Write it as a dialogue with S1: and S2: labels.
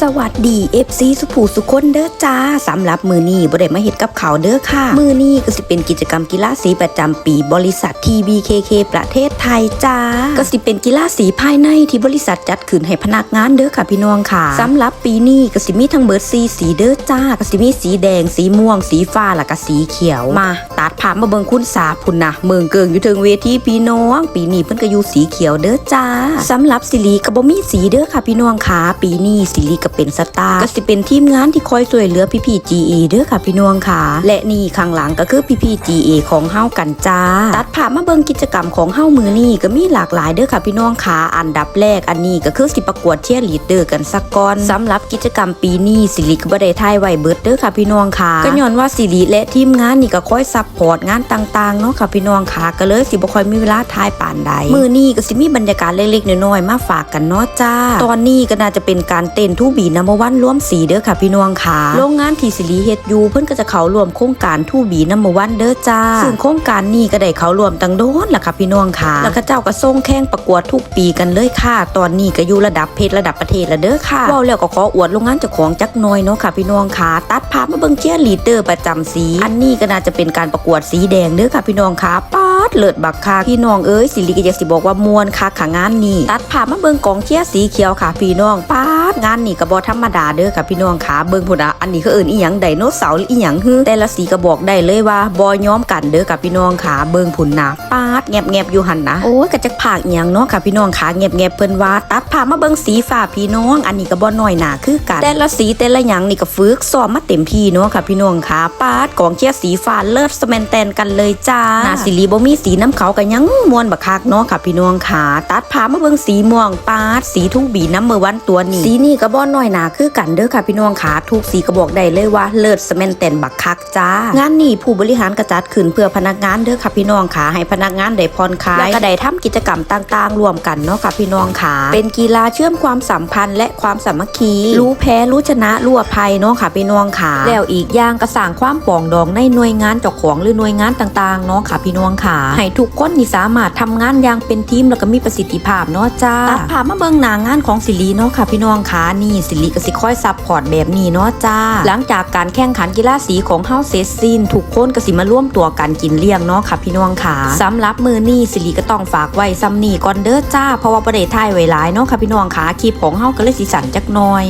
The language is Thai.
S1: สวัสดี FC สุภูสุคนเด้อจ้าสำหรับมือนี้บ่ได้มาเฮ็ดกับเขาวเด้อค่ะ มือนี้ก็สิเป็นกิจกรรมกีฬาสีประจำปีบริษัท TBKK ประเทศไทยจ้าก็สิเป็นกีฬาสีภายในที่บริษัทจัดขึ้นให้พนักงานเด้อค่ะพี่น้องค่ะสำหรับปีนี้ก็สิมีทั้งเบิดสีสีเด้อจ้าก็สิมีสีแดง สีม่วง สีฟ้าแล้วก็สีเขียวมาตัดภาพมาเบิงคุณสาพุนนะเมืองเกิงอยู่เทิงเวทีพี่น้อง ปีนี้เพิ่นก็อยู่สีเขียวเด้อจ้าสำหรับสิริก็บ่มีสีเด้อค่ะพี่น้องค่ะปีนี้สิริก็เป็นสตาร์ก็สิเป็นทีมงานที่คอยช่วยเหลือพี่ๆ GA เด้อค่ะพี่น้องค่ะ และนี่ข้างหลังก็คือพี่ๆ GA ของเฮ้ากันจ้า ตัดภาพมาเบิ่งกิจกรรมของเฮ้ามือนี้ก็มีหลากหลายเด้อค่ะพี่น้องค่ะ อันดับแรกอันนี้ก็คือสิประกวดเชียร์ลีดเดอร์กันสักก่อนสำหรับกิจกรรมปีนี้สิริก็บ่ได้ทายไว้เบิดเด้อค่ะพี่น้องค่ะก็ย้อนว่าสิริและทีมงานนี่ก็คอยซัพพอร์ตงานต่างๆเนาะค่ะพี่น้องค่ะก็เลยสิบ่ค่อยมีเวลาทายปานใดมือนี้ก็สิมีบรรยากาศเล็กๆน้อยๆมาฝากกันเนาะจ้า ตอนนี้ก็น่าจะเป็นการเต้นทูบีนัมเบอร์วันร่วมสีเด้อค่ะพี่น้องค่ะโรงงานที่สิริเฮ็ดอยู่เพิ่นก็จะเข้าร่วมโครงการทูบีนัมเบอร์วันเด้อจ้าซึ่งโครงการนี้ก็ได้เข้าร่วมตั้งโดนล่ะค่ะพี่น้องค่ะแล้วก็เจ้าก็ส่งแข่งประกวดทุกปีกันเลยค่ะ ตอนนี้ก็อยู่ระดับเพชรระดับประเทศแล้วเด้อค่ะเว้าแล้วก็ขออวดโรงงานเจ้าของจักหน่อยเนาะค่ะพี่น้องค่ะ ตัดภาพมาเบิ่งเชียร์ลีดเดอร์ประจำสี อันนี้ก็น่าจะเป็นการประกวดสีแดงเด้อค่ะพี่น้องค่ะป๊าดเลิศบักค่ะพี่น้องเอ้ยสิริก็อยากสิบอกว่ามวนค่ะค่ะงานนี้ตัดภาพมาเบิ่งกองเชียร์สีเขียวค่ะพี่น้องป๊า ดงานนี้ก็บ่ธรรมดาเด้อค่ะพี่น้องค่ะเบิ่งพุ่นอะอันนี้คือเอิ้นอีหยังไดโนเสาร์หรืออีหยังฮึแต่ละสีก็บอกได้เลยว่าบ่ยอมกันเด้อค่ะพี่น้องค่ะเบิ่งพุ่นนะปาดแงบๆอยู่หันนะโอ้ยก็จักภาคอีหยังเนาะค่ะพี่น้องค่ะแงบเพิ่นว่าตัดภามาเบิ่งสีฟ้าพี่น้อง อันนี้ก็บ่น้อยหนาคือกันแต่ละสีแต่ละหยังนี่ก็ฝึกซ้อมมาเต็มที่เนาะค่ะพี่น้องค่ะป๊าดกองเชียร์สีฟ้าเลิศสแมนแตนกันเลยจ้าหน้าสิริบ่มีสีน้ำเขาก็ยังมวนบักคักเนาะค่ะพี่น้องค่ะตัดภามาเบิ่งสีม่วงปาดสีทุกบีน้ำเบอร์วันตัวนี้สีนี่ก็บ่น้อยหนาคือกันเด้อค่ะพี่น้องค่ะทุกสีก็บอกได้เลยว่าเลิศสแมนแตนบักคักจ้างานนี้ผู้บริหารกระจัดขึ้นเพื่อพนักงานเด้อค่ะพี่น้องค่ะให้พนักงานได้ผ่อนคลายแล้วก็ได้ทำกิจกรรมต่างๆ รวมกันเนาะค่ะพี่น้องค่ะเป็นกีฬาเชื่อมความสัมพันธ์และความสามัคคี รู้แพ้รู้ชนะรู้อภัยเนาะค่ะพี่น้องค่ะแล้วอีกอย่างก็สร้างความปองดองในหน่วยงานเจ้าของหรือหน่วยงานต่างๆเนาะค่ะพี่น้องค่ะให้ทุกคนนี่สามารถทำงานอย่างเป็นทีมแล้วก็มีประสิทธิภาพเนาะจ้าตัดภามาเบิ่งหน้างานของสิริเนาะค่ะพี่น้องค่ะนี่สิริก็สิคอยซัพพอร์ตแบบนี้เนาะจ้า หลังจากการแข่งขันกีฬาสีของเฮาเสร็จสิ้นถูกคนก็สิมาร่วมตัวกันกินเลี้ยงเนาะค่ะพี่น้องค่ะสำหรับมือนี้สิริก็ต้องฝากไว้ซัมนี่ก่อนเด้อจ้าเพราะว่าประเดทไทยไว้หลายเนาะค่ะพี่น้องค่ะคลิปของเฮาก็เลยสิสันจักหน่อย